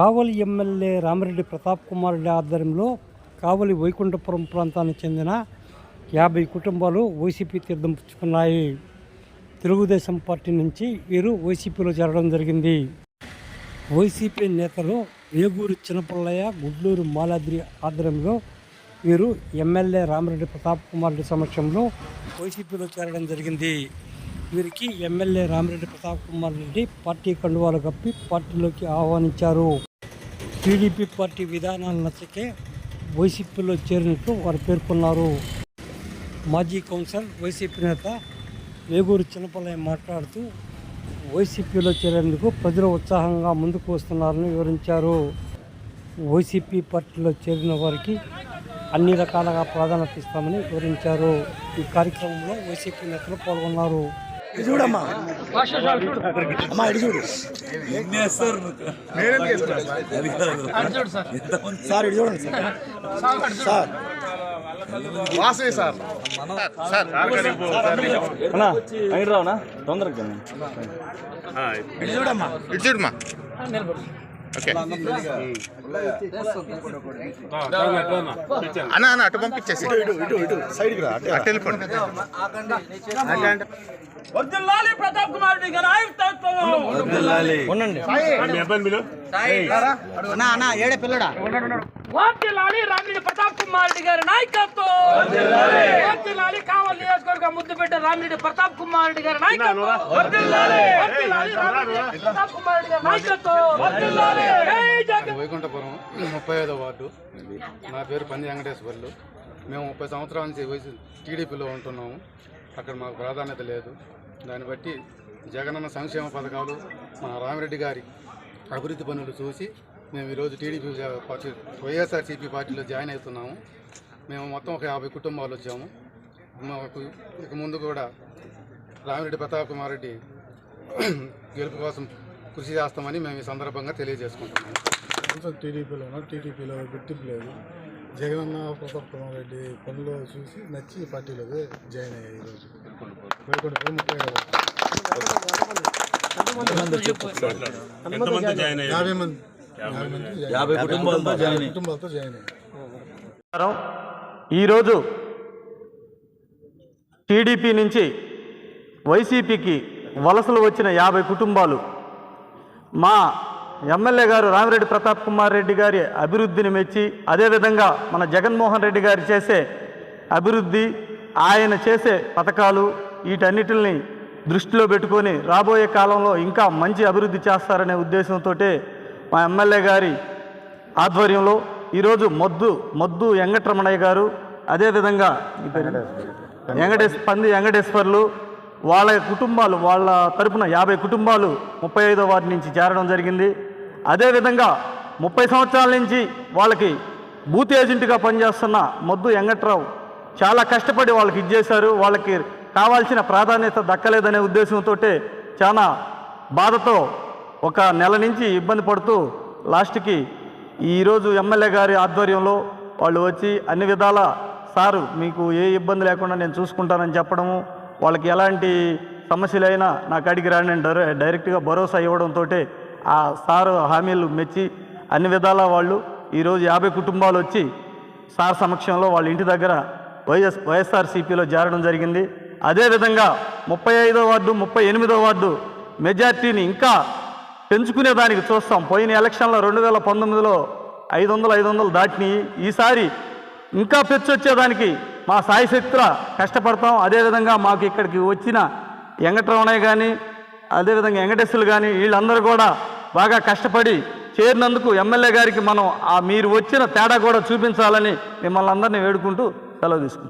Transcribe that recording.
కావలి MLA Ramireddy Pratap Kumar Reddy ఆధ్వర్యంలో కావలి వైకుంఠపురం ప్రాంతానికి చెందిన యాభై కుటుంబాలు వైసీపీ తీర్థం పుచ్చుకున్నాయి. తెలుగుదేశం పార్టీ నుంచి వీరు వైసీపీలో చేరడం జరిగింది. వైసీపీ నేతలు వేగూరు చిన్నపల్లయ్య గుడ్లూరు మాలాద్రి ఆధ్వర్యంలో వీరు ఎమ్మెల్యే రామిరెడ్డి ప్రతాప్ కుమార్ రెడ్డి సమక్షంలో వైసీపీలో చేరడం జరిగింది. వీరికి ఎమ్మెల్యే రామిరెడ్డి ప్రతాప్ కుమార్ రెడ్డి పార్టీ కండువాలు కప్పి పార్టీలోకి ఆహ్వానించారు. టీడీపీ పార్టీ విధానాలు నచ్చకే వైసీపీలో చేరినట్లు వారు పేర్కొన్నారు. మాజీ కౌన్సిలర్ వైసీపీ నేత వేగూరు చిన్నపల్లయ్య మాట్లాడుతూ వైసీపీలో చేరేందుకు ప్రజలు ఉత్సాహంగా ముందుకు వస్తున్నారని వివరించారు. వైసీపీ పార్టీలో చేరిన వారికి అన్ని రకాలుగా ప్రాధాన్యత ఇస్తామని వివరించారు. ఈ కార్యక్రమంలో వైసీపీ నేతలు పాల్గొన్నారు. ఇటు చూడమ్మా. అమ్మా ఇటు చూడు. సార్ ఇటు చూడండి sir. Sir. Vasavi sir. Sir అన్నా అయిన రావునా? తొందరగా చూడమ్మా. ఇటు చూడమ్మా. అన్న అన్న అటు పంపించేసి. ఇటు ఇటు ఇటు సైడ్కి రా అటు వెళ్ళిపోండి. వర్ధిల్లాలి ప్రతాప్ కుమార్ రెడ్డి గారి నాయకత్వం ఉండండి. అన్నా అన్నా ఏడే పిల్లడా? వర్ధిల్లాలి రామిరెడ్డి ప్రతాప్ కుమార్ రెడ్డి గారి నాయకత్వం. వర్ధిల్లాలి కావాలి నియోజకవర్గ ముద్దు బిడ్డ రామిరెడ్డి ప్రతాప్ కుమార్ రెడ్డి గారి నాయకత్వం. వర్ధిల్లాలి వర్ధిల్లాలి రామిరెడ్డి ప్రతాప్ కుమార్ రెడ్డి గారి నాయకత్వం. వర్ధిల్లాలి జై జగన్. వైకుంఠపురం ముప్పై ఐదో వార్డు. నా పేరు పంది వెంకటేశ్వర్లు. మేము ముప్పై సంవత్సరాల నుంచి వయసు టీడీపీలో ఉంటున్నాము. అక్కడ మాకు ప్రాధాన్యత లేదు. దాన్ని బట్టి జగనన్న సంక్షేమ పథకాలు మన రామిరెడ్డి గారి అభివృద్ధి పనులు చూసి మేము ఈరోజు టీడీపీ పార్టీ వైఎస్ఆర్సీపీ పార్టీలో జాయిన్ అవుతున్నాము. మేము మొత్తం ఒక యాభై కుటుంబాలు వచ్చాము. మాకు ఇక ముందు కూడా రామిరెడ్డి ప్రతాప్ కుమార్ రెడ్డి గెలుపు కోసం కృషి చేస్తామని మేము ఈ సందర్భంగా తెలియజేసుకుంటున్నాము కొంచెం టీడీపీలో ఉన్నా టీడీపీలో గుర్తింపు లేదు. జగనన్న ప్రతాప్ కుమార్ రెడ్డి పనులు చూసి నచ్చి ఈ పార్టీలోకి జాయిన్ అయ్యాయి ఈరోజు వైకుంఠపురం ముప్పై. యాభై మంది యాభై కుటుంబాలతో జాయిన్. కుటుంబాలతో జాయిన్ అయ్యారు. ఈరోజు టీడీపీ నుంచి వైసీపీకి వలసలు వచ్చిన యాభై కుటుంబాలు మా ఎమ్మెల్యే గారు రామిరెడ్డి ప్రతాప్ కుమార్ రెడ్డి గారి అభివృద్ధిని మెచ్చి అదేవిధంగా మన జగన్మోహన్ రెడ్డి గారు చేసే అభివృద్ధి ఆయన చేసే పథకాలు వీటన్నిటిని దృష్టిలో పెట్టుకొని రాబోయే కాలంలో ఇంకా మంచి అభివృద్ధి చేస్తారనే ఉద్దేశంతో మా ఎమ్మెల్యే గారి ఆధ్వర్యంలో ఈరోజు మొద్దు మొద్దు వెంకటరమణయ్య గారు అదేవిధంగా వెంకటేశ్ పంది వెంకటేశ్వర్లు వాళ్ళ కుటుంబాలు వాళ్ళ తరపున యాభై కుటుంబాలు ముప్పై ఐదో వార్డు నుంచి చేరడం జరిగింది. అదేవిధంగా ముప్పై సంవత్సరాల నుంచి వాళ్ళకి బూత్ ఏజెంట్గా పనిచేస్తున్న మొద్దు వెంకట్రావు చాలా కష్టపడి వాళ్ళకి ఇచ్చేశారు వాళ్ళకి కావాల్సిన ప్రాధాన్యత దక్కలేదనే ఉద్దేశంతో చాలా బాధతో ఒక నెల నుంచి ఇబ్బంది పడుతూ లాస్ట్కి ఈరోజు ఎమ్మెల్యే గారి ఆధ్వర్యంలో వాళ్ళు వచ్చి అన్ని విధాల సారు మీకు ఏ ఇబ్బంది లేకుండా నేను చూసుకుంటానని చెప్పడము వాళ్ళకి ఎలాంటి సమస్యలైనా నా కాడికి రాని నేను డైరెక్ట్గా భరోసా ఇవ్వడంతో ఆ సారు హామీలు మెచ్చి అన్ని విధాల వాళ్ళు ఈరోజు యాభై కుటుంబాలు వచ్చి సార్ సమక్షంలో వాళ్ళ ఇంటి దగ్గర వైఎస్ వైఎస్ఆర్సీపీలో చేరడం జరిగింది. అదేవిధంగా ముప్పై ఐదో వార్డు ముప్పై ఎనిమిదో వార్డు మెజార్టీని ఇంకా పెంచుకునే దానికి చూస్తాం. పోయిన ఎలక్షన్లో రెండు వేల పంతొమ్మిదిలో ఐదు వందలు ఐదు వందలు దాటినాయి. ఈసారి ఇంకా పెంచొచ్చేదానికి మా సాయశక్తుల కష్టపడతాం. అదేవిధంగా మాకు ఇక్కడికి వచ్చిన వెంకటరమణయ్య కానీ అదేవిధంగా వెంకటేశ్వరులు కానీ వీళ్ళందరూ కూడా బాగా కష్టపడి చేరినందుకు ఎమ్మెల్యే గారికి మనం ఆ మీరు వచ్చిన తేడా కూడా చూపించాలని మిమ్మల్ని అందరినీ వేడుకుంటూ సెలవు తీసుకుంటాం